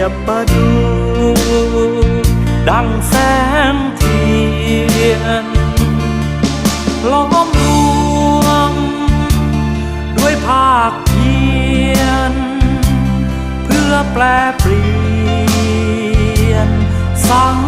ยบประดู ดังแสงเทียน ล้อมรวม ด้วยภาคเพียน เพื่อแปลเปลี่ยนสัง